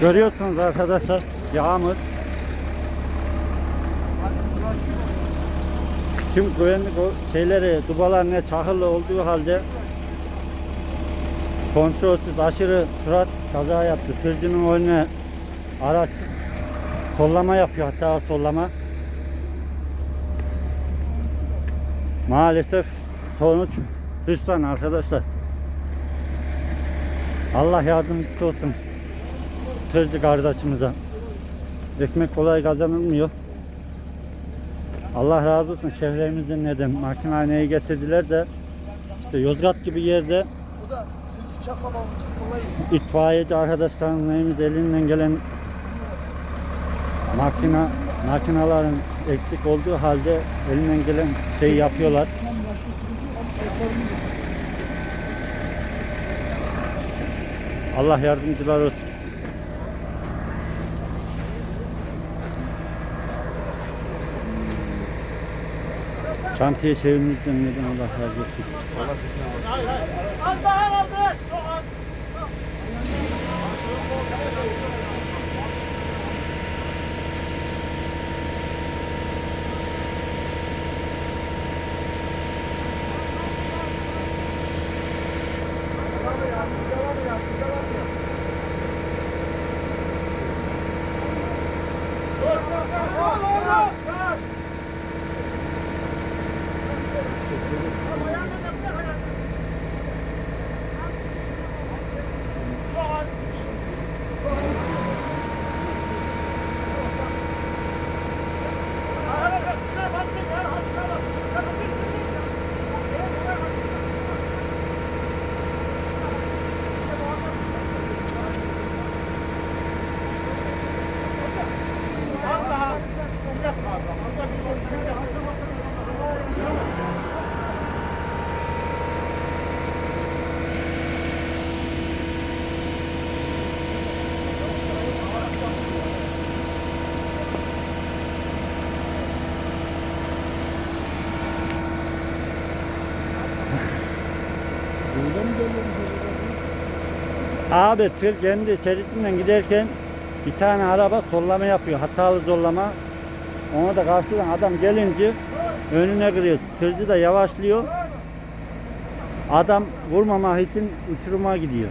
Görüyorsunuz arkadaşlar yağmur. Tüm güvenlik şeyleri, dubalar ne çakılı olduğu halde kontrolsüz aşırı sürat kaza yaptı. Tırcının önüne araç sollama yapıyor hatta sollama. Maalesef sonuç hüsran arkadaşlar. Allah yardımcısı olsun tırcı kardeşimize. Ekmek kolay kazanılmıyor. Allah razı olsun şehrimizden neden makinehaneyi getirdiler de işte Yozgat gibi yerde itfaiyeci arkadaşlarımız elinden gelen makina makinaların eksik olduğu halde elinden gelen şeyi yapıyorlar. Allah yardımcılar olsun. Şantiye şehrimizden neden Allah razı olsun. Az daha kaldı. Abi tır kendi şeridinden giderken bir tane araba sollama yapıyor. Hatalı sollama. Ona da karşıdan adam gelince önüne kırıyor. Tırcı da yavaşlıyor. Adam vurmamak için uçuruma gidiyor.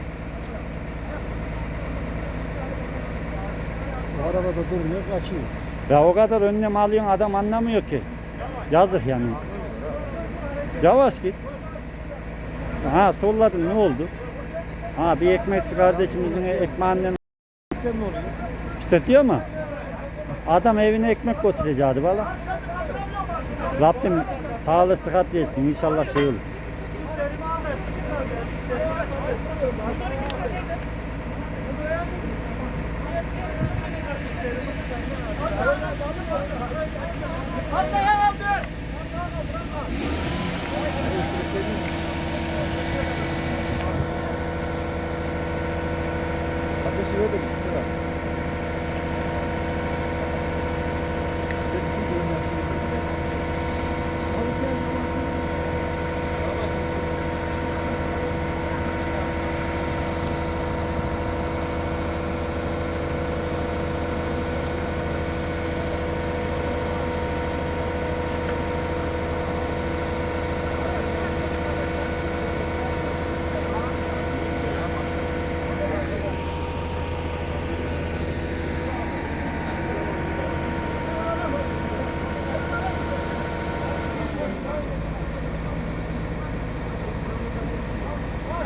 Arabada durmuyor kaçıyor. Ya o kadar önlem alıyorsun adam anlamıyor ki. Yazık yani. Yavaş git. Ha solladın ne oldu? Ha bir ekmekçi kardeşimizin ekmeğinden Sen ne oluyor? işte diyor mu? Adam evine ekmek götüreceğiz valla. Rabbim sağlık sıhhat versin inşallah şey olur.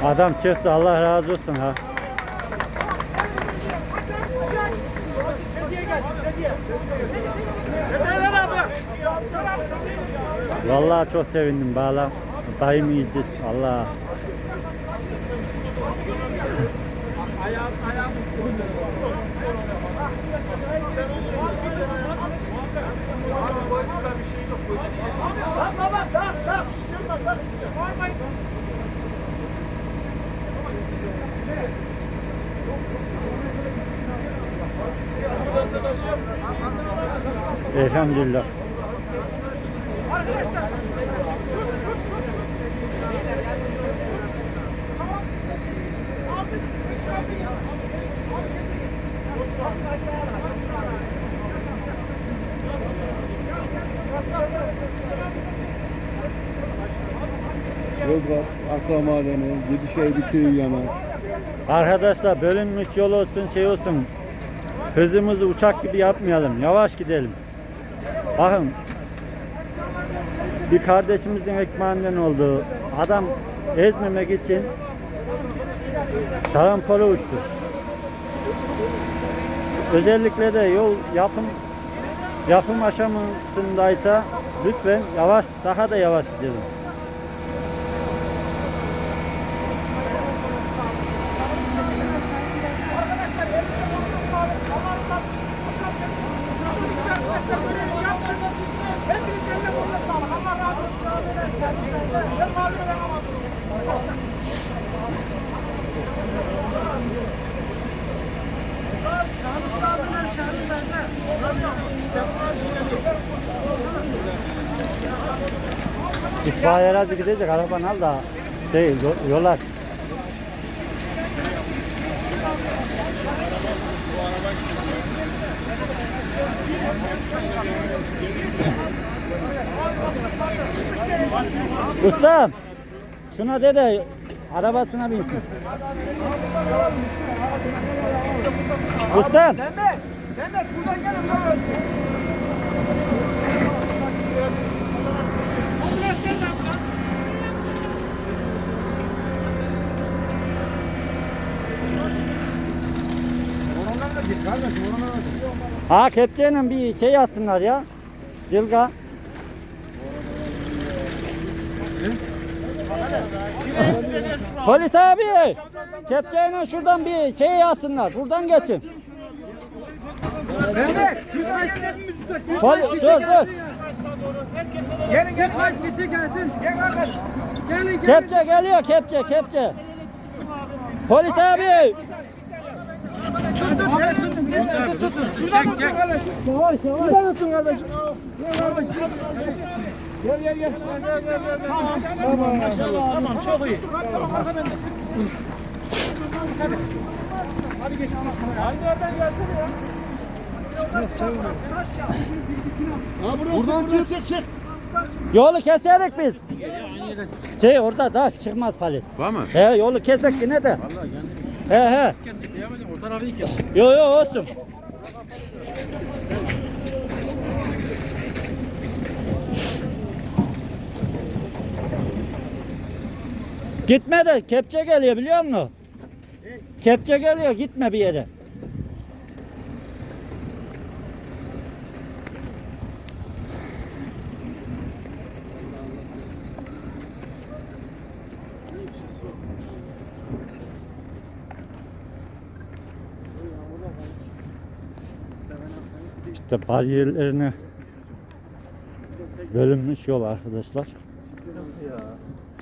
Adam çıktı Allah razı olsun ha. Vallahi çok sevindim bağla. Dayım iyice Allah. Tamam baba tamam tamam. Şişirme tamam. Bağırmayın. Elhamdülillah. Yozgat, Akla Madeni, Yedişehir köyü yanar. Arkadaşlar bölünmüş yol olsun şey olsun. Hızımızı uçak gibi yapmayalım. Yavaş gidelim. Bakın bir kardeşimizin ekmeğinden oldu. Adam ezmemek için şarampole uçtu. Özellikle de yol yapım yapım aşamasındaysa lütfen yavaş daha da yavaş gidelim. İtfaiye aracı gidecek araban al da şey yo- yol aç. Ustam şuna de de arabasına binsin. Ustam Mehmet, Mehmet buradan gelin. Ha kepçeyle bir şey yazsınlar ya. Cılga. Polis abi. Kepçeyle şuradan bir şey yazsınlar. Buradan geçin. Mehmet şuradan dur dur. Gelin gelin. Kaç kişi gelsin? Gel kardeş. Gelin Kepçe geliyor kepçe kepçe. Polis abi. Şuradan tutun kardeşim. Yavaş yavaş. Şuradan tutun kardeşim. Gel kardeşim. Gel gel gel. Tamam. Tamam maşallah. Tamam çok iyi. Hadi geç. Hangi yerden gelsin ya? Ha buradan, buradan çık çık çık. Yolu keserik biz. Şey orada taş çıkmaz palet. Var mı? He yolu kesek yine de. Vallahi yani. He he. Kesik diyemedim. O tarafı iyi kes. Yo yo olsun. Gitme de kepçe geliyor biliyor musun? Kepçe geliyor gitme bir yere. İşte bariyerlerini bölünmüş yol arkadaşlar.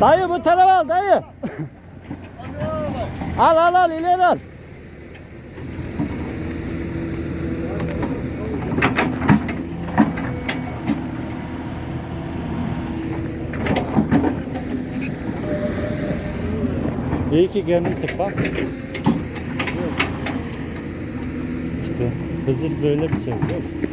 Dayı bu tarafa al dayı. al al al ileri al. İyi ki gelmiştik bak. İşte hızır böyle bir şey. Yok.